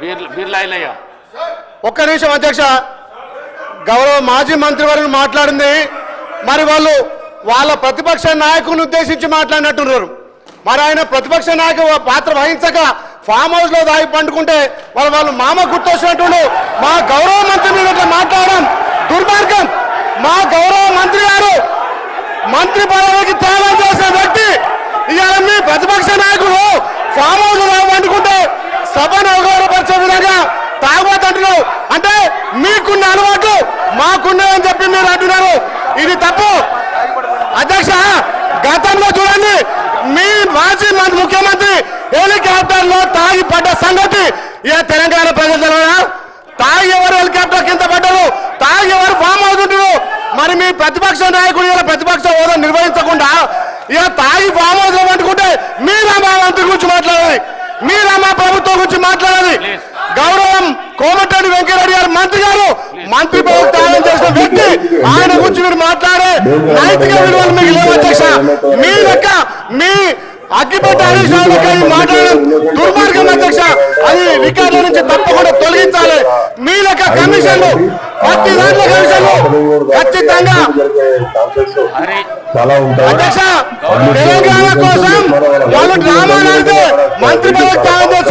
బీర్ల ఒక్క నిమిషం అధ్యక్ష. గౌరవ మాజీ మంత్రివర్యులు మాట్లాడింది. మరి వాళ్ళు వాళ్ళ ప్రతిపక్ష నాయకుని ఉద్దేశించి మాట్లాడినట్టున్నారు. మరి ఆయన ప్రతిపక్ష నాయకు పాత్ర వహించక ఫామ్ హౌస్లో దాగి పండుకుంటే వాళ్ళు వాళ్ళు మామ గుర్తొచ్చినట్టు మా గౌరవ మంత్రి మీద ఇట్లా మాట్లాడడం దుర్మార్గం. మా గౌరవ మంత్రి గారు మంత్రి పదవికి త్యాగం చేసిన వ్యక్తి. ఇవాళ మీ ప్రతిపక్ష నాయకుడు ఫామ్ హౌస్లో దాగి పండుకుంటే సభను అవగాహనపరిచే విధంగా తాగబోతుంటున్నావు అంటే మీకున్న అలవాటు మాకున్నాయని చెప్పి మీరు అంటున్నారు. ఇది తప్పు. అధ్యక్ష గతంలో చూడండి మీ మాజీ మంత్రి ముఖ్యమంత్రి హెలికాప్టర్లో తాగి పడ్డ సంగతి ఇక తెలంగాణ ప్రజలు తాగి ఎవరు హెలికాప్టర్ కింద పడ్డారు? తాగి ఎవరు ఫామ్ అవుతుంటారు మరి మీ ప్రతిపక్ష నాయకుడు ఇలా ప్రతిపక్ష హోదా నిర్వహించకుండా ఇక తాగి ఫామ్ అవుతాం అనుకుంటే మీరు మీరా మా మంత్రి గురించి మాట్లాడాలి. మీరా మా ప్రభుత్వం గురించి మాట్లాడాలి. గౌరవం కోమటిరెడ్డి వెంకయ్యరెడ్డి గారు మంత్రి గారు. మంత్రి త్యాగం చేసిన వ్యక్తి. ఆయన గురించి మీరు మాట్లాడే నైతిక విలువలు మీకు లేవు అధ్యక్ష. మీ లెక్క మీ అగ్గిపెట్ట హరీష్ రావు లెక్క ఈ మాట్లాడడం దుర్మార్గం అధ్యక్ష. అది రికార్డుల నుంచి తప్పకుండా తొలగించాలి. మీ లెక్క కమిషన్లు ప్రతి దాంట్లో కమిషన్లు ఖచ్చితంగా అధ్యక్ష తెలంగాణ కోసం వాళ్ళు డ్రామా ఆడితే మంత్రి పదవి త్యాగం గారు